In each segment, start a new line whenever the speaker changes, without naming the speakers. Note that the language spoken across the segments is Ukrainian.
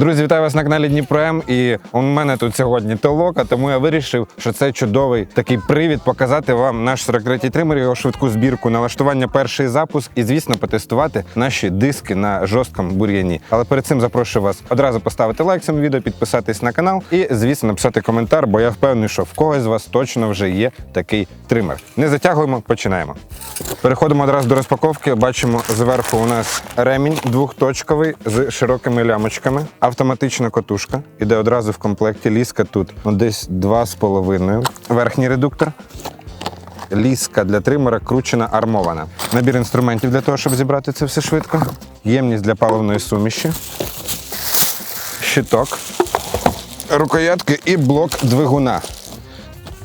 Друзі, вітаю вас на каналі Дніпро М. І у мене тут сьогодні толока, тому я вирішив, що це чудовий такий привід показати вам наш 43-й тример, його швидку збірку, налаштування перший запуск і, звісно, потестувати наші диски на жорсткому бур'яні. Але перед цим запрошую вас одразу поставити лайк цьому відео, підписатись на канал і, звісно, написати коментар, бо я впевнений, що в когось з вас точно вже є такий тример. Не затягуємо, починаємо. Переходимо одразу до розпаковки. Бачимо зверху у нас ремінь двохточковий з широкими лямочками. Автоматична котушка. Іде одразу в комплекті. Ліска тут ну, десь 2,5. Верхній редуктор. Ліска для тримера кручена армована. Набір інструментів для того, щоб зібрати це все швидко. Ємність для паливної суміші. Щиток. Рукоятки і блок двигуна.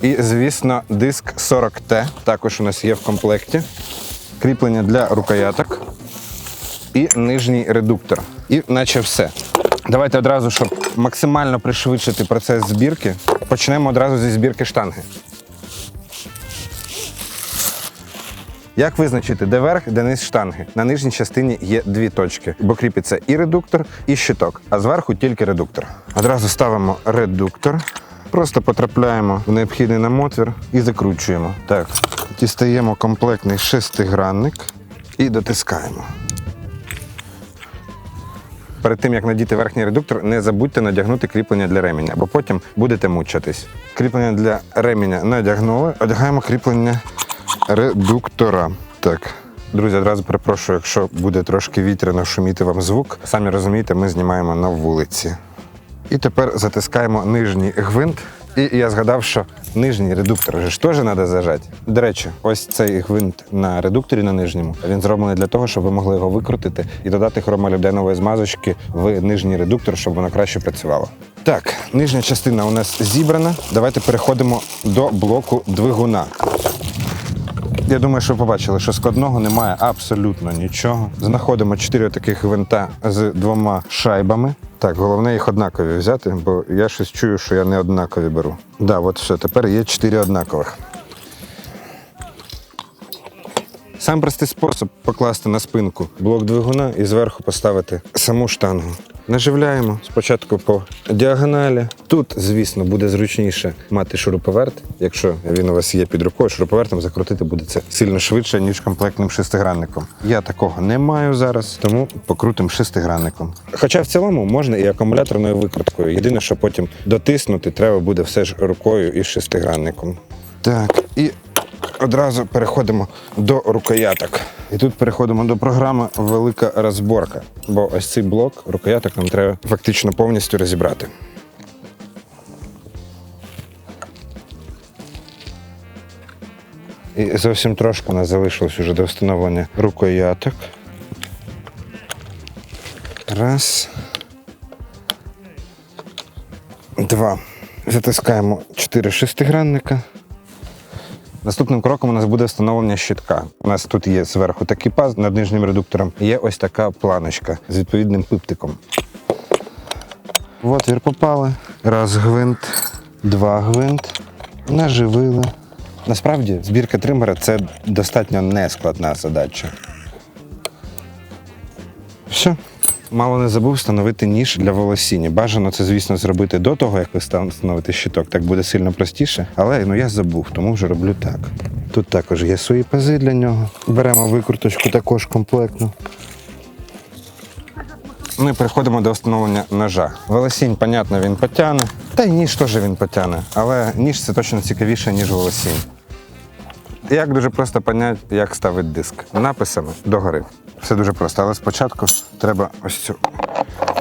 І, звісно, диск 40T також у нас є в комплекті. Кріплення для рукояток і нижній редуктор. І наче все. Давайте одразу, щоб максимально пришвидшити процес збірки, почнемо одразу зі збірки штанги. Як визначити, де верх, де низ штанги? На нижній частині є дві точки, бо кріпиться і редуктор, і щиток, а зверху тільки редуктор. Одразу ставимо редуктор, просто потрапляємо в необхідний нам отвір і закручуємо. Так, дістаємо комплектний шестигранник і дотискаємо. Перед тим як надіти верхній редуктор, не забудьте надягнути кріплення для ременя, бо потім будете мучитись. Кріплення для ременя надягнули, одягаємо кріплення редуктора. Так. Друзі, одразу перепрошую, якщо буде трошки вітряно шуміти вам звук. Самі розумієте, ми знімаємо на вулиці. І тепер затискаємо нижній гвинт. І я згадав, що нижній редуктор же ж теж треба зажати. До речі, ось цей гвинт на редукторі на нижньому. Він зроблений для того, щоб ви могли його викрутити і додати хромолюбденової змазочки в нижній редуктор, щоб воно краще працювало. Так, нижня частина у нас зібрана. Давайте переходимо до блоку двигуна. Я думаю, що ви побачили, що складного немає абсолютно нічого. Знаходимо чотири таких гвинта з двома шайбами. Так, головне їх однакові взяти, бо я щось чую, що я не однакові беру. Да, от все, тепер є чотири однакових. Сам простий спосіб покласти на спинку блок двигуна і зверху поставити саму штангу. Наживляємо спочатку по діагоналі. Тут, звісно, буде зручніше мати шуруповерт. Якщо він у вас є під рукою, шуруповертом закрутити буде це сильно швидше, ніж комплектним шестигранником. Я такого не маю зараз, тому покрутим шестигранником. Хоча в цілому можна і акумуляторною викруткою. Єдине, що потім дотиснути, треба буде все ж рукою і шестигранником. Так, і одразу переходимо до рукояток. І тут переходимо до програми Велика розборка. Бо ось цей блок рукояток нам треба фактично повністю розібрати. І зовсім трошки нас залишилось уже до встановлення рукояток. Раз. Два. Затискаємо чотири шестигранника. Наступним кроком у нас буде встановлення щитка. У нас тут є зверху такий паз над нижнім редуктором. Є ось така планочка з відповідним пиптиком. В отвір попали. Раз гвинт, два гвинт. Наживили. Насправді, збірка тримера це достатньо нескладна задача. Все. Мало не забув встановити ніж для волосіння. Бажано це, звісно, зробити до того, як ви ста- встановите щиток. Так буде сильно простіше. Але ну я забув, тому вже роблю так. Тут також є свої пази для нього. Беремо викруточку також комплектну. Ми переходимо до встановлення ножа. Волосінь, понятно, він потягне. Та й ніж теж він потягне. Але ніж це точно цікавіше, ніж волосінь. Як дуже просто поняти, як ставити диск? Написами догори. Все дуже просто. Але спочатку треба ось цю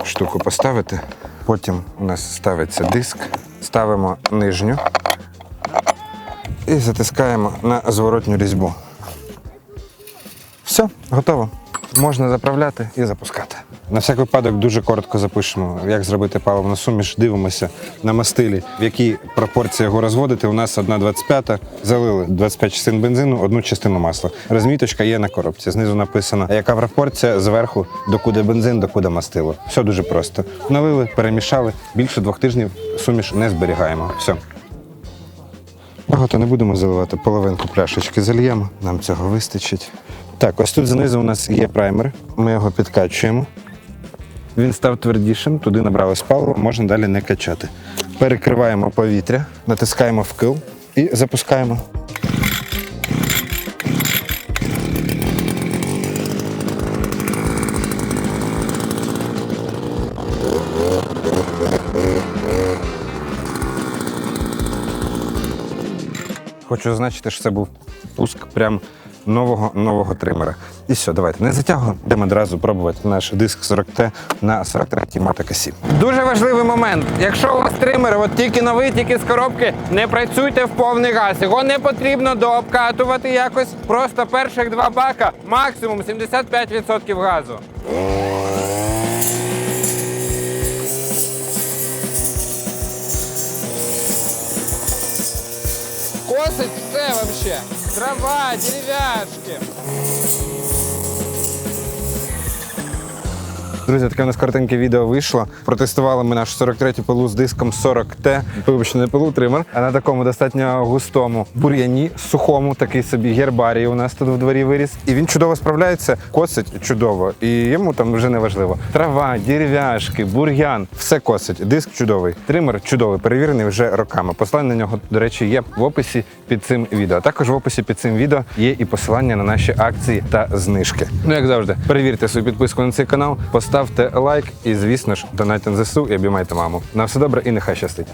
штуку поставити. Потім у нас ставиться диск, ставимо нижню і затискаємо на зворотню різьбу. Все, готово. Можна заправляти і запускати. На всяк випадок дуже коротко запишемо, як зробити паливну суміш. Дивимося на мастилі, в якій пропорції його розводити. У нас 1,25, залили 25 частин бензину, одну частину масла. Розміточка є на коробці. Знизу написано, яка пропорція зверху, докуди бензин, докуди мастило. Все дуже просто. Налили, перемішали. Більше двох тижнів суміш не зберігаємо. Все. Багато не будемо заливати, половинку пляшечки зальємо, нам цього вистачить. Так, ось тут знизу у нас є праймер. Ми його підкачуємо. Він став твердішим, туди набралось паливо, можна далі не качати. Перекриваємо повітря, натискаємо вкил і запускаємо. Хочу зазначити, що це був пуск прям нового нового тримера. І все, давайте не затягуємо. Йдемо одразу пробувати наш диск 40T на 43-й Matic 7.
Дуже важливий момент. Якщо у вас тример, от тільки новий, тільки з коробки, не працюйте в повний газ. Його не потрібно дообкатувати якось. Просто перших два бака максимум 75% газу. Косить все вообще. Трава, деревяшки.
Друзі, таке у нас коротеньке відео вийшло. Протестували ми наш 43-й пилу з диском 40T. Вибачте, не пилу тример, а на такому достатньо густому бур'яні, сухому, такий собі гербарій у нас тут в дворі виріс. І він чудово справляється, косить чудово. І йому там вже не важливо. Трава, дерев'яшки, бур'ян, все косить. Диск чудовий. Тример чудовий, перевірений вже роками. Посилання на нього, до речі, є в описі під цим відео. Також в описі під цим відео є і посилання на наші акції та знижки. Ну, як завжди, перевірте свою підписку на цей канал, поставте лайк і, звісно ж, донайте на ЗСУ і обіймайте маму. На все добре і нехай щастить.